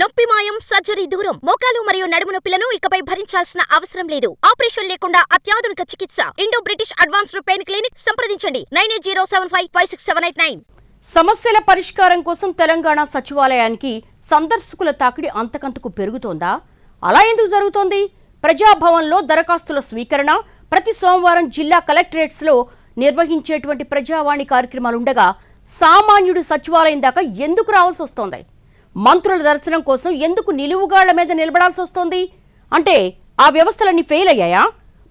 నొప్పి మాయం సర్జరీ దూరం. మోకాలు మరియు నడుము నొప్పులను ఇకపై భరించాల్సిన అవసరం లేదు. ఆపరేషన్ లేకుండా అత్యాధునిక చికిత్స. Indo British advanced pain clinic సంప్రదించండి. Nine eight zero seven five five six seven eight nine. సమస్యల పరిష్కారం కోసం తెలంగాణ సచివాలయానికి సందర్శకుల తాకిడి అంతకంతకు పెరుగుతోందా? అలా ఎందుకు జరుగుతోంది? ప్రజాభవన్లో దరఖాస్తుల స్వీకరణ ప్రతి సోమవారం జిల్లా కలెక్టరేట్స్లో నిర్వహించేటువంటి ప్రజావాణి కార్యక్రమాలుండగా సామాన్యుడు సచివాలయం దాకా ఎందుకు రావాల్సి వస్తోంది మంత్రుల దర్శనం కోసం ఎందుకు నిలువుగాళ్ళ మీద నిలబడాల్సి వస్తోంది? అంటే ఆ వ్యవస్థలన్నీ ఫెయిల్ అయ్యాయా?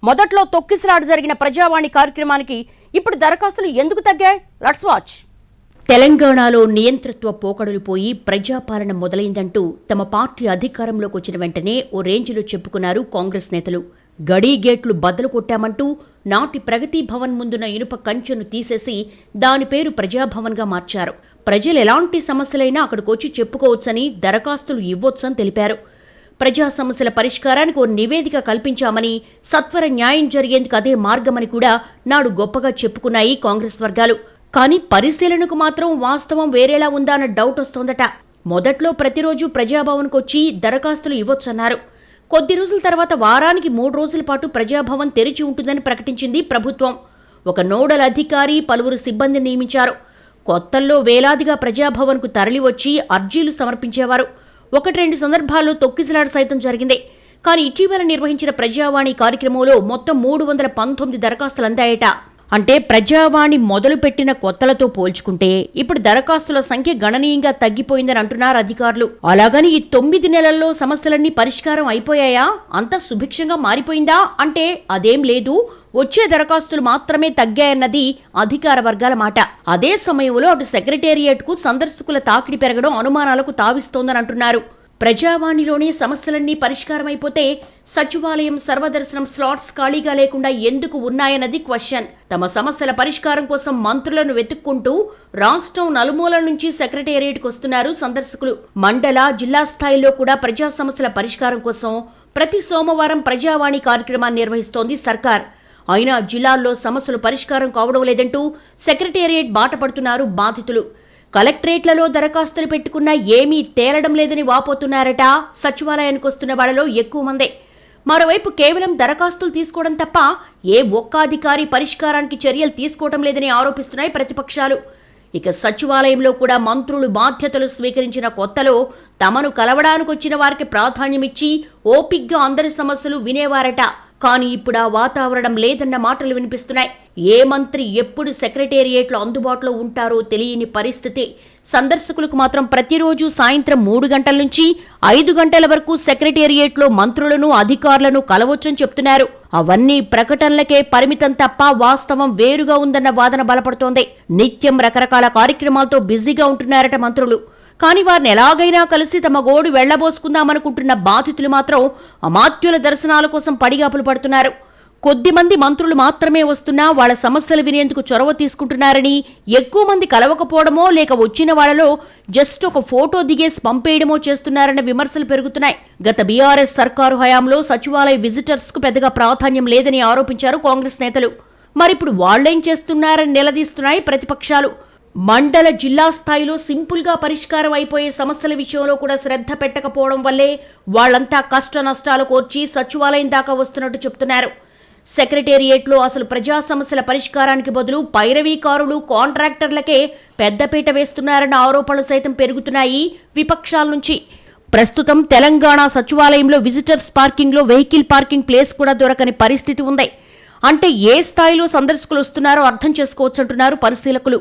మొదట్లో తొక్కిసలాట జరిగిన ప్రజావాణి కార్యక్రమానికి ఇప్పుడు దరఖాస్తులు ఎందుకు తగ్గాయి? లట్స్ వాచ్ తెలంగాణలో నియంతృత్వ పోకడలు పోయి ప్రజాపాలన మొదలైందంటూ తమ పార్టీ అధికారంలోకి వచ్చిన వెంటనే ఓ రేంజ్లో చెప్పుకున్నారు కాంగ్రెస్ నేతలు. గడీ గేట్లు బద్దలు కొట్టామంటూ నాటి ప్రగతి భవన్ ముందున్న ఇనుప కంచెను తీసేసి దాని పేరు ప్రజాభవన్గా మార్చారు. ప్రజలు ఎలాంటి సమస్యలైనా అక్కడికి వచ్చి చెప్పుకోవచ్చని దరఖాస్తులు ఇవ్వొచ్చని తెలిపారు. ప్రజా సమస్యల పరిష్కారానికి ఓ నివేదిక కల్పించామని సత్వర న్యాయం జరిగేందుకు అదే మార్గమని కూడా నాడు గొప్పగా చెప్పుకున్నాయి కాంగ్రెస్ వర్గాలు. కానీ పరిశీలనకు మాత్రం వాస్తవం వేరేలా ఉందా అన్న డౌట్ వస్తోందట. మొదట్లో ప్రతిరోజు ప్రజాభవన్కు వచ్చి దరఖాస్తులు ఇవ్వొచ్చన్నారు. కొద్ది రోజుల తర్వాత వారానికి మూడు రోజుల పాటు ప్రజాభవన్ తెరిచి ఉంటుందని ప్రకటించింది ప్రభుత్వం. ఒక నోడల్ అధికారి పలువురు సిబ్బంది నియమించారు. కొత్తల్లో వేలాదిగా ప్రజాభవన్కు తరలివచ్చి అర్జీలు సమర్పించేవారు. ఒకటి రెండు సందర్భాల్లో తొక్కిసలాట సైతం జరిగింది. కానీ ఇటీవల నిర్వహించిన ప్రజావాణి కార్యక్రమంలో మొత్తం మూడు వందల పంతొమ్మిది దరఖాస్తులు అందాయట. అంటే ప్రజావాణి మొదలుపెట్టిన కొత్తలతో పోల్చుకుంటే ఇప్పుడు దరఖాస్తుల సంఖ్య గణనీయంగా తగ్గిపోయిందని అంటున్నారు అధికారులు. అలాగని ఈ తొమ్మిది నెలల్లో సమస్యలన్నీ పరిష్కారం అయిపోయాయా? అంత సుభిక్షంగా మారిపోయిందా? అంటే అదేం లేదు. వచ్చే దరఖాస్తులు మాత్రమే తగ్గాయన్నది అధికార వర్గాల మాట. అదే సమయంలో అటు సెక్రటేరియట్కు సందర్శకుల తాకిడి పెరగడం అనుమానాలకు తావిస్తోందని అంటున్నారు. ప్రజావాణిలోనే సమస్యలన్నీ పరిష్కారమైపోతే సచివాలయం సర్వదర్శనం స్లాట్స్ ఖాళీగా లేకుండా ఎందుకు ఉన్నాయన్నది క్వశ్చన్. తమ సమస్యల పరిష్కారం కోసం మంత్రులను వెతుక్కుంటూ రాష్ట్రం నలుమూల నుంచి సెక్రటేరియట్కు వస్తున్నారు సందర్శకులు. మండల జిల్లా స్థాయిలో కూడా ప్రజా సమస్యల పరిష్కారం కోసం ప్రతి సోమవారం ప్రజావాణి కార్యక్రమాన్ని నిర్వహిస్తోంది సర్కార్. అయినా జిల్లాల్లో సమస్యలు పరిష్కారం కావడం లేదంటూ సెక్రటేరియట్ బాట పడుతున్నారు బాధితులు. కలెక్టరేట్లలో దరఖాస్తులు పెట్టుకున్నా ఏమీ తేలడం లేదని వాపోతున్నారట సచివాలయానికి వస్తున్న వాళ్ళలో ఎక్కువ మందే. మరోవైపు కేవలం దరఖాస్తులు తీసుకోవడం తప్ప ఏ ఒక్క అధికారి పరిష్కారానికి చర్యలు తీసుకోవడం లేదని ఆరోపిస్తున్నాయి ప్రతిపక్షాలు. ఇక సచివాలయంలో కూడా మంత్రులు బాధ్యతలు స్వీకరించిన కొత్తలో తమను కలవడానికి వచ్చిన వారికి ప్రాధాన్యమిచ్చి ఓపిగ్గా అందరి సమస్యలు వినేవారట. కానీ ఇప్పుడు ఆ వాతావరణం లేదన్న మాటలు వినిపిస్తున్నాయి. ఏ మంత్రి ఎప్పుడు సెక్రటేరియట్లో అందుబాటులో ఉంటారో తెలియని పరిస్థితి. సందర్శకులకు మాత్రం ప్రతిరోజు సాయంత్రం మూడు గంటల నుంచి ఐదు గంటల వరకు సెక్రటేరియట్లో మంత్రులను అధికారులను కలవచ్చని చెప్తున్నారు. అవన్నీ ప్రకటనలకే పరిమితం తప్ప వాస్తవం వేరుగా ఉందన్న వాదన బలపడుతోంది. నిత్యం రకరకాల కార్యక్రమాలతో బిజీగా ఉంటున్నారట మంత్రులు. కానీ వారిని ఎలాగైనా కలిసి తమ గోడు వెళ్ళబోసుకుందామనుకుంటున్న బాధితులు మాత్రం అమాత్యుల దర్శనాల కోసం పడిగాపులు పడుతున్నారు. కొద్దిమంది మంత్రులు మాత్రమే వస్తున్నా వాళ్ళ సమస్యలు వినేందుకు చొరవ తీసుకుంటున్నారని ఎక్కువ మంది కలవకపోవడమో లేక వచ్చిన వాళ్ళలో జస్ట్ ఒక ఫోటో దిగేసి పంపేయడమో చేస్తున్నారన్న విమర్శలు పెరుగుతున్నాయి. గత బీఆర్ఎస్ సర్కారు హయాంలో సచివాలయ విజిటర్స్కు పెద్దగా ప్రాధాన్యం లేదని ఆరోపించారు కాంగ్రెస్ నేతలు. మరిప్పుడు వాళ్ళేం చేస్తున్నారని నిలదీస్తున్నాయి ప్రతిపక్షాలు. మండల జిల్లా స్థాయిలో సింపుల్గా పరిష్కారం అయిపోయే సమస్యల విషయంలో కూడా శ్రద్ధ పెట్టకపోవడం వల్లే వాళ్ళంతా కష్ట నష్టాలు కోర్చి సచివాలయం దాకా వస్తున్నట్టు చెప్తున్నారు. సెక్రటేరియట్లో అసలు ప్రజా సమస్యల పరిష్కారానికి బదులు పైరవీకారులు కాంట్రాక్టర్లకే పెద్దపీట వేస్తున్నారన్న ఆరోపణలు సైతం పెరుగుతున్నాయి విపక్షాల నుంచి. ప్రస్తుతం తెలంగాణ సచివాలయంలో విజిటర్స్ పార్కింగ్లో వెహికల్ పార్కింగ్ ప్లేస్ కూడా దొరకని పరిస్థితి ఉంది. అంటే ఏ స్థాయిలో సందర్శకులు వస్తున్నారో అర్థం చేసుకోవచ్చంటున్నారు పరిశీలకులు.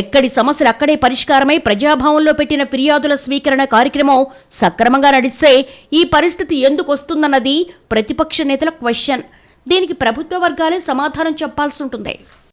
ఎక్కడి సమస్యలు అక్కడే పరిష్కారమై ప్రజాభావంలో పెట్టిన ఫిర్యాదుల స్వీకరణ కార్యక్రమం సక్రమంగా నడిస్తే ఈ పరిస్థితి ఎందుకు వస్తుందన్నది ప్రతిపక్ష నేతల క్వశ్చన్. దీనికి ప్రభుత్వ వర్గాలే సమాధానం చెప్పాల్సి ఉంటుంది.